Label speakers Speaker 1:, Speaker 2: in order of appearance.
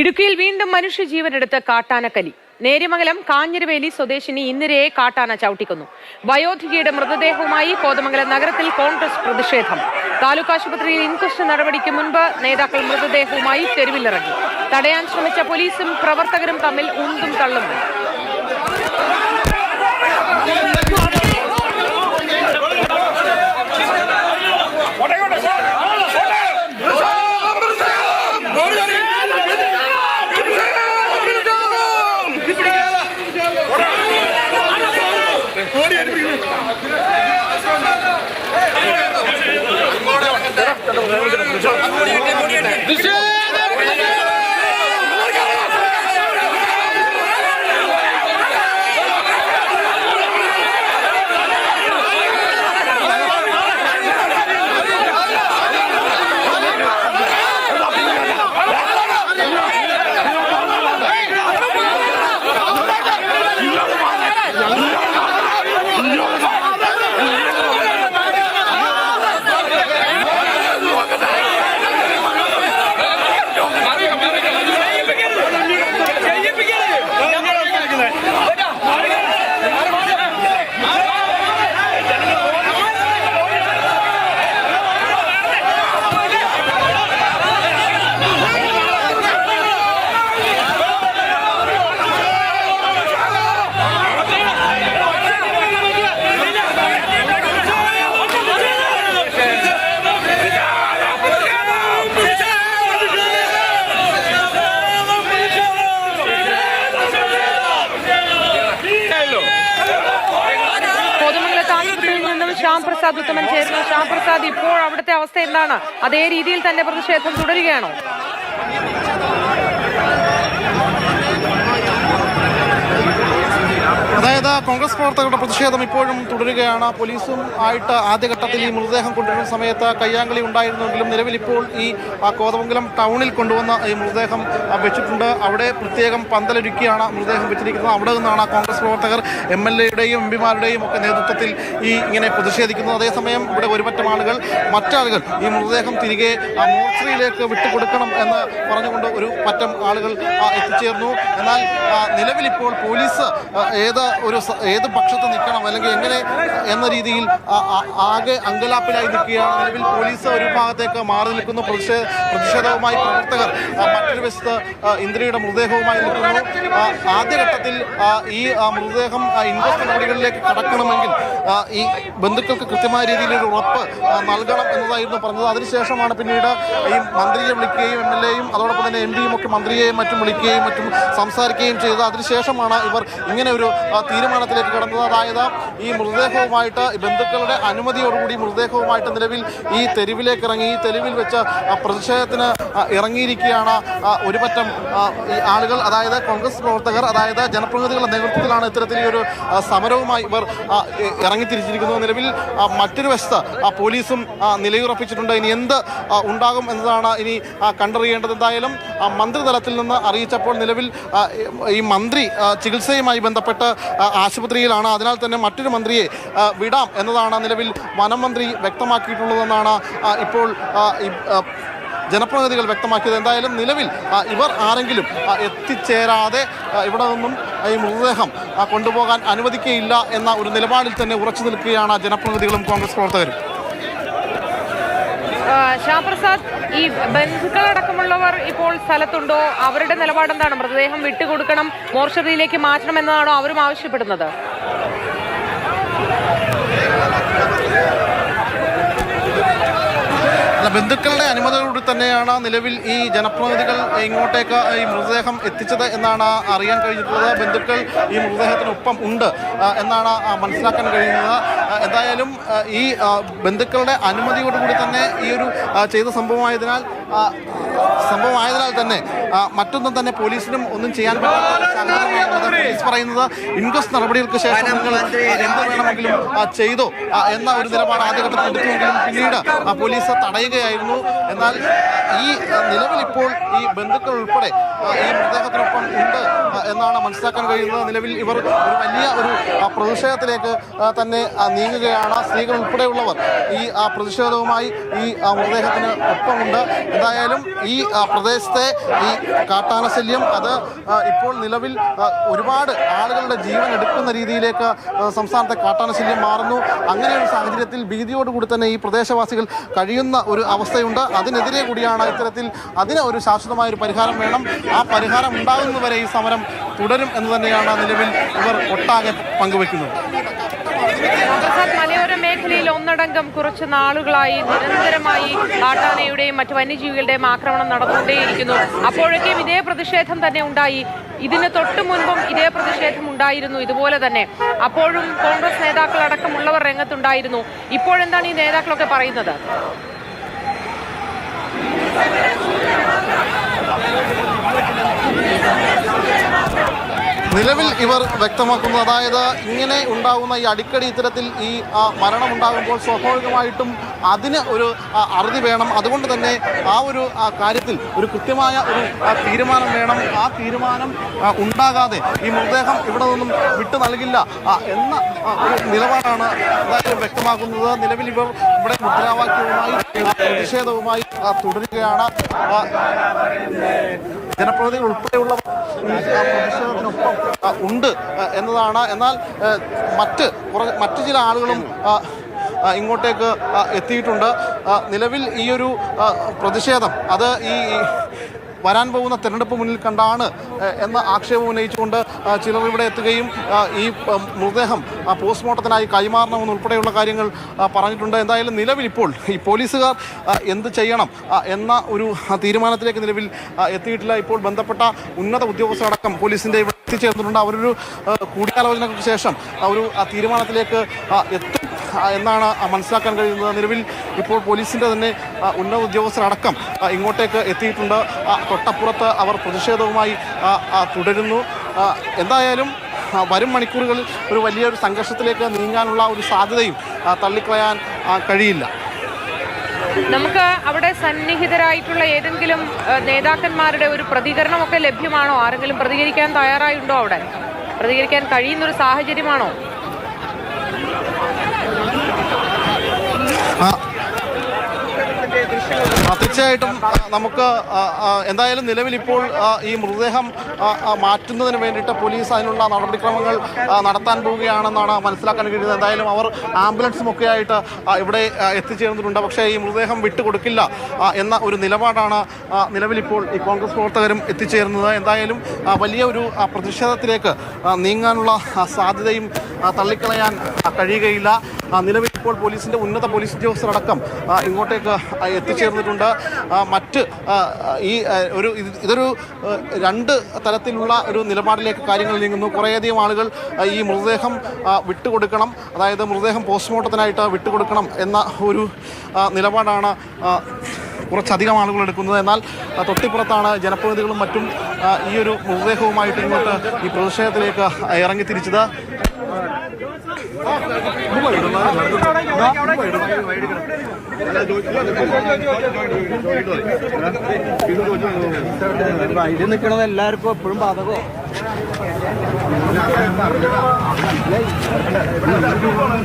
Speaker 1: ഇടുക്കിയിൽ വീണ്ടും മനുഷ്യജീവനെടുത്ത് കാട്ടാനക്കലി. നേര്യമംഗലം കാഞ്ഞിരവേലി സ്വദേശിനി ഇന്ദിരയെ കാട്ടാന ചവിട്ടിക്കുന്നു. വയോധികയുടെ മൃതദേഹവുമായി കോതമംഗലം നഗരത്തിൽ കോൺഗ്രസ് പ്രതിഷേധം. താലൂക്ക് ആശുപത്രിയിൽ ഇൻക്വസ്റ്റ് നടപടിക്ക് മുൻപ് നേതാക്കൾ മൃതദേഹവുമായി തെരുവിലിറങ്ങി. തടയാൻ ശ്രമിച്ച പോലീസും പ്രവർത്തകരും തമ്മിൽ ഉന്തും തള്ളുന്നു കോതമംഗലത്ത് നിന്നും ശ്യാം പ്രസാദ് ഉത്തമൻ ചേരുന്നു ശ്യാം പ്രസാദ് ഇപ്പോൾ അവിടുത്തെ അവസ്ഥ എന്താണ്? അതേ രീതിയിൽ തന്നെ പ്രതിഷേധം തുടരുകയാണോ?
Speaker 2: അതായത് കോൺഗ്രസ് പ്രവർത്തകരുടെ പ്രതിഷേധം ഇപ്പോഴും തുടരുകയാണ്. പോലീസും ആയിട്ട് ആദ്യഘട്ടത്തിൽ ഈ മൃതദേഹം കൊണ്ടുവരുന്ന സമയത്ത് കയ്യാങ്കളി ഉണ്ടായിരുന്നെങ്കിലും നിലവിൽ ഇപ്പോൾ ഈ കോതമംഗലം ടൗണിൽ കൊണ്ടുവന്ന ഈ മൃതദേഹം വെച്ചിട്ടുണ്ട്. അവിടെ പ്രത്യേകം പന്തലൊരുക്കിയാണ് മൃതദേഹം വെച്ചിരിക്കുന്നത്. അവിടെ നിന്നാണ് കോൺഗ്രസ് പ്രവർത്തകർ എം എൽ എയുടെയും എം പിമാരുടെയും ഒക്കെ നേതൃത്വത്തിൽ ഈ ഇങ്ങനെ പ്രതിഷേധിക്കുന്നത്. അതേസമയം ഇവിടെ ഒരുപറ്റം ആളുകൾ മറ്റാളുകൾ ഈ മൃതദേഹം തിരികെ മോർച്ചറിയിലേക്ക് വിട്ടുകൊടുക്കണം എന്ന് പറഞ്ഞുകൊണ്ട് ഒരു പറ്റം ആളുകൾ എത്തിച്ചേർന്നു. എന്നാൽ നിലവിലിപ്പോൾ പോലീസ് ഏത് ഒരു ഏത് പക്ഷത്ത് നിൽക്കണം അല്ലെങ്കിൽ എങ്ങനെ എന്ന രീതിയിൽ ആകെ അങ്കലാപ്പിലായി നിൽക്കുകയാണ്. നിലവിൽ പോലീസ് ഒരു ഭാഗത്തേക്ക് മാറി നിൽക്കുന്നു. പ്രതിഷേധ പ്രതിഷേധവുമായി പ്രവർത്തകർ മറ്റൊരു വശത്ത് ഇന്ദ്രയുടെ മൃതദേഹവുമായി നിൽക്കുന്നു. ആദ്യഘട്ടത്തിൽ ഈ മൃതദേഹം ഇൻവെസ്റ്റ് നടപടികളിലേക്ക് കടക്കണമെങ്കിൽ ഈ ബന്ധുക്കൾക്ക് കൃത്യമായ രീതിയിൽ ഒരു ഉറപ്പ് നൽകണം എന്നതായിരുന്നു പറഞ്ഞത്. അതിനുശേഷമാണ് പിന്നീട് ഈ മന്ത്രിയെ വിളിക്കുകയും എം എൽ എയും അതോടൊപ്പം തന്നെ എം പിയും ഒക്കെ മന്ത്രിയെയും മറ്റും വിളിക്കുകയും മറ്റും സംസാരിക്കുകയും ചെയ്തത്. അതിനുശേഷമാണ് ഇവർ ഇങ്ങനെ ഒരു തീരുമാനത്തിലേക്ക് കടന്നത്. അതായത് ഈ മൃതദേഹവുമായിട്ട് ബന്ധുക്കളുടെ അനുമതിയോടുകൂടി മൃതദേഹവുമായിട്ട് നിലവിൽ ഈ തെരുവിലേക്ക് ഇറങ്ങി ഈ തെരുവിൽ വെച്ച് പ്രതിഷേധത്തിന് ഇറങ്ങിയിരിക്കുകയാണ് ആ, ഒരു പറ്റം ആ, ഈ ആളുകൾ. അതായത് കോൺഗ്രസ് പ്രവർത്തകർ അതായത് ജനപ്രതിനിധികളുടെ നേതൃത്വത്തിലാണ് ഇത്തരത്തിൽ ഈ ഒരു സമരവുമായി ഇവർ ഇറങ്ങിത്തിരിച്ചിരിക്കുന്നത്. നിലവിൽ മറ്റൊരു വശത്ത് പോലീസും നിലയുറപ്പിച്ചിട്ടുണ്ട്. ഇനി എന്ത് ഉണ്ടാകും എന്നതാണ് ഇനി കണ്ടറിയേണ്ടത്. എന്തായാലും മന്ത്രിതലത്തിൽ നിന്ന് അറിയിച്ചപ്പോൾ നിലവിൽ ഈ മന്ത്രി ചികിത്സയുമായി ബന്ധപ്പെട്ട് ആശുപത്രിയിലാണ്. അതിനാൽ തന്നെ മറ്റൊരു മന്ത്രിയെ വിടാം എന്നതാണ് നിലവിൽ വനം മന്ത്രി വ്യക്തമാക്കിയിട്ടുള്ളതെന്നാണ് ഇപ്പോൾ ജനപ്രതിനിധികൾ വ്യക്തമാക്കിയത്. എന്തായാലും നിലവിൽ ഇവർ ആരെങ്കിലും എത്തിച്ചേരാതെ ഇവിടെ നിന്നും ഈ മൃതദേഹം കൊണ്ടുപോകാൻ അനുവദിക്കുകയില്ല എന്ന ഒരു നിലപാടിൽ തന്നെ ഉറച്ചു നിൽക്കുകയാണ് ജനപ്രതിനിധികളും കോൺഗ്രസ് പ്രവർത്തകരും.
Speaker 1: ആ, ശ്യാം പ്രസാദ് ഈ ബന്ധുക്കളടക്കമുള്ളവർ ഇപ്പോൾ സ്ഥലത്തുണ്ടോ? അവരുടെ നിലപാടെന്താണ്? മൃതദേഹം വിട്ടുകൊടുക്കണം മോർച്ചറിയിലേക്ക് മാറ്റണം എന്നതാണോ അവരും ആവശ്യപ്പെടുന്നത്?
Speaker 2: അല്ല ബന്ധുക്കളുടെ അനുമതിയോട് തന്നെയാണ് നിലവിൽ ഈ ജനപ്രതിനിധികൾ ഇങ്ങോട്ടേക്ക് ഈ മൃതദേഹം എത്തിച്ചത് എന്നാണ് അറിയാൻ കഴിഞ്ഞിട്ടുള്ളത്. ബന്ധുക്കൾ ഈ മൃതദേഹത്തിനൊപ്പം ഉണ്ട് എന്നാണ് മനസ്സിലാക്കാൻ കഴിയുന്നത്. എന്തായാലും ഈ ബന്ധുക്കളുടെ അനുമതിയോടുകൂടി തന്നെ ഈ ഒരു ചെയ്ത സംഭവമായതിനാൽ സംഭവമായതിനാൽ തന്നെ മറ്റൊന്നും തന്നെ പോലീസിനും ഒന്നും ചെയ്യാൻ പറ്റാത്ത പോലീസ് പറയുന്നത്. ഇൻക്വസ്റ്റ് നടപടികൾക്ക് ശേഷം നിങ്ങൾ എന്ത് വേണമെങ്കിലും ചെയ്തോ. എന്ന ഒരു നിലപാട് ആദ്യഘട്ടത്തിൽ എടുത്തുവെങ്കിലും പിന്നീട് ആ, പോലീസ് തടയുകയായിരുന്നു. എന്നാൽ ഈ നിലവിൽ ഇപ്പോൾ ഈ ബന്ധുക്കൾ ഉൾപ്പെടെ ഈ മൃതദേഹത്തിനൊപ്പം ഉണ്ട് എന്നാണ് മനസ്സിലാക്കാൻ കഴിയുന്നത്. നിലവിൽ ഇവർ ഒരു വലിയ ഒരു പ്രതിഷേധത്തിലേക്ക് തന്നെ നീങ്ങുകയാണ്. സ്ത്രീകൾ ഉൾപ്പെടെയുള്ളവർ ഈ പ്രതിഷേധവുമായി ഈ മൃതദേഹത്തിന് ഒപ്പമുണ്ട്. എന്തായാലും ഈ പ്രദേശത്തെ ഈ കാട്ടാന ശല്യം അത് ഇപ്പോൾ നിലവിൽ ഒരുപാട് ആളുകളുടെ ജീവൻ എടുക്കുന്ന രീതിയിലേക്ക് സംസ്ഥാനത്തെ കാട്ടാന ശല്യം മാറുന്നു. അങ്ങനെ ഒരു സാഹചര്യത്തിൽ ഭീതിയോടുകൂടി തന്നെ ഈ പ്രദേശവാസികൾ കഴിയുന്ന ഒരു അവസ്ഥയുണ്ട്. അതിനെതിരെ കൂടിയാണ് ഇത്തരത്തിൽ അതിന് ഒരു ശാശ്വതമായ ഒരു പരിഹാരം വേണം. ആ പരിഹാരം ഉണ്ടാകുന്നതുവരെ ഈ സമരം തുടരും എന്ന് തന്നെയാണ് നിലവിൽ ഇവർ ഒട്ടാകെ പങ്കുവെക്കുന്നത്
Speaker 1: മേഖലയിൽ ഒന്നടങ്കം കുറച്ച് നാളുകളായി നിരന്തരമായി കാട്ടാനയുടെയും മറ്റു വന്യജീവികളുടെയും ആക്രമണം നടന്നുകൊണ്ടേയിരിക്കുന്നു. അപ്പോഴേക്കും ഇതേ പ്രതിഷേധം തന്നെ ഉണ്ടായി. ഇതിന് തൊട്ടു മുൻപും ഇതേ പ്രതിഷേധം ഉണ്ടായിരുന്നു. ഇതുപോലെ തന്നെ അപ്പോഴും കോൺഗ്രസ് നേതാക്കൾ അടക്കമുള്ളവർ രംഗത്തുണ്ടായിരുന്നു. ഇപ്പോഴെന്താണ് ഈ നേതാക്കളൊക്കെ പറയുന്നത്?
Speaker 2: നിലവിൽ ഇവർ വ്യക്തമാക്കുന്നത് അതായത് ഇങ്ങനെ ഉണ്ടാകുന്ന ഈ അടിക്കടി ഇത്തരത്തിൽ ഈ മരണം ഉണ്ടാകുമ്പോൾ സ്വാഭാവികമായിട്ടും അതിന് ഒരു അറുതി വേണം. അതുകൊണ്ട് തന്നെ ആ ഒരു കാര്യത്തിൽ ഒരു കൃത്യമായ ഒരു തീരുമാനം വേണം. ആ തീരുമാനം ഉണ്ടാകാതെ ഈ മൃതദേഹം ഇവിടെ നിന്നും വിട്ടു നൽകില്ല എന്ന ഒരു നിലപാടാണ് എന്തായാലും വ്യക്തമാക്കുന്നത്. നിലവിൽ ഇവർ ഇവിടെ മുദ്രാവാക്യവുമായി പ്രതിഷേധവുമായി തുടരുകയാണ്. ജനപ്രതിനിധികൾ ഉൾപ്പെടെയുള്ളവർ ഉണ്ട് എന്നതാണ്. എന്നാൽ മറ്റ് മറ്റു ചില ആളുകളും ഇങ്ങോട്ടേക്ക് എത്തിയിട്ടുണ്ട്. നിലവിൽ ഈ ഒരു പ്രതിഷേധം അത് ഈ വരാൻ പോകുന്ന തെരഞ്ഞെടുപ്പ് മുന്നിൽ കണ്ടാണ് എന്ന ആക്ഷേപം ഉന്നയിച്ചുകൊണ്ട് ചിലർ ഇവിടെ എത്തുകയും ഈ മൃതദേഹം പോസ്റ്റ്മോർട്ടത്തിനായി കൈമാറണമെന്ന് ഉൾപ്പെടെയുള്ള കാര്യങ്ങൾ പറഞ്ഞിട്ടുണ്ട്. എന്തായാലും നിലവിൽ ഇപ്പോൾ ഈ പോലീസുകാർ എന്ത് ചെയ്യണം എന്ന ഒരു തീരുമാനത്തിലേക്ക് നിലവിൽ എത്തിയിട്ടില്ല. ഇപ്പോൾ ബന്ധപ്പെട്ട ഉന്നത ഉദ്യോഗസ്ഥരടക്കം പോലീസിന്റെ ഇവിടെ എത്തിച്ചേർന്നിട്ടുണ്ട്. അവരൊരു കൂടിയാലോചനകൾക്ക് ശേഷം ഒരു തീരുമാനത്തിലേക്ക് എത്തും. എന്നാണ് മനസ്സിലാക്കാൻ കഴിയുന്നത്. നിലവിൽ ഇപ്പോൾ പോലീസിന്റെ തന്നെ ഉന്നത ഉദ്യോഗസ്ഥരടക്കം ഇങ്ങോട്ടേക്ക് എത്തിയിട്ടുണ്ട്. തൊട്ടപ്പുറത്ത് അവർ പ്രതിഷേധവുമായി തുടരുന്നു. എന്തായാലും വരും മണിക്കൂറുകളിൽ ഒരു വലിയൊരു സംഘർഷത്തിലേക്ക് നീങ്ങാനുള്ള ഒരു സാധ്യതയും തള്ളിക്കളയാൻ കഴിയില്ല.
Speaker 1: നമുക്ക് അവിടെ സന്നിഹിതരായിട്ടുള്ള ഏതെങ്കിലും നേതാക്കന്മാരുടെ ഒരു പ്രതികരണമൊക്കെ ലഭ്യമാണോ? ആരെങ്കിലും പ്രതികരിക്കാൻ തയ്യാറായുണ്ടോ അവിടെ? പ്രതികരിക്കാൻ കഴിയുന്ന ഒരു സാഹചര്യമാണോ
Speaker 2: ആ, ആ, തീർച്ചയായിട്ടും നമുക്ക് എന്തായാലും നിലവിൽ ഇപ്പോൾ ഈ മൃതദേഹം മാറ്റുന്നതിന് വേണ്ടിയിട്ട് പോലീസ് അതിനുള്ള നടപടിക്രമങ്ങൾ നടത്താൻ പോവുകയാണെന്നാണ് മനസ്സിലാക്കാൻ കഴിയുന്നത്. എന്തായാലും അവർ ആംബുലൻസും ഒക്കെ ആയിട്ട് ഇവിടെ എത്തിച്ചേർന്നിട്ടുണ്ട്. പക്ഷേ ഈ മൃതദേഹം വിട്ടുകൊടുക്കില്ല എന്ന ഒരു നിലപാടാണ് നിലവിലിപ്പോൾ ഈ കോൺഗ്രസ് പ്രവർത്തകരും എത്തിച്ചേരുന്നത്. എന്തായാലും വലിയ ഒരു പ്രതിഷേധത്തിലേക്ക് നീങ്ങാനുള്ള സാധ്യതയും തള്ളിക്കളയാൻ കഴിയുകയില്ല. നിലവിൽ ഇപ്പോൾ പോലീസിന്റെ ഉന്നത പോലീസ് ഉദ്യോഗസ്ഥരടക്കം ഇങ്ങോട്ടേക്ക് എത്തിച്ചേർന്നിട്ടുണ്ട്. മറ്റ് ഈ ഒരു ഇതൊരു രണ്ട് തരത്തിലുള്ള ഒരു നിലപാടിലേക്ക് കാര്യങ്ങൾ നീങ്ങുന്നു. കുറേയധികം ആളുകൾ ഈ മൃതദേഹം വിട്ടുകൊടുക്കണം. അതായത് മൃതദേഹം പോസ്റ്റ്മോർട്ടത്തിനായിട്ട് വിട്ടുകൊടുക്കണം എന്ന ഒരു നിലപാടാണ് കുറച്ചധികം ആളുകൾ എടുക്കുന്നത്. എന്നാൽ തൊട്ടിപ്പുറത്താണ് ജനപ്രതിനിധികളും മറ്റും ഈ ഒരു മൃതദേഹവുമായിട്ട് ഇങ്ങോട്ട് ഈ പ്രതിഷേധത്തിലേക്ക് ഇറങ്ങി
Speaker 3: വൈദ്യുതി നിൽക്കണത് എല്ലാവർക്കും എപ്പോഴും ബാധകോ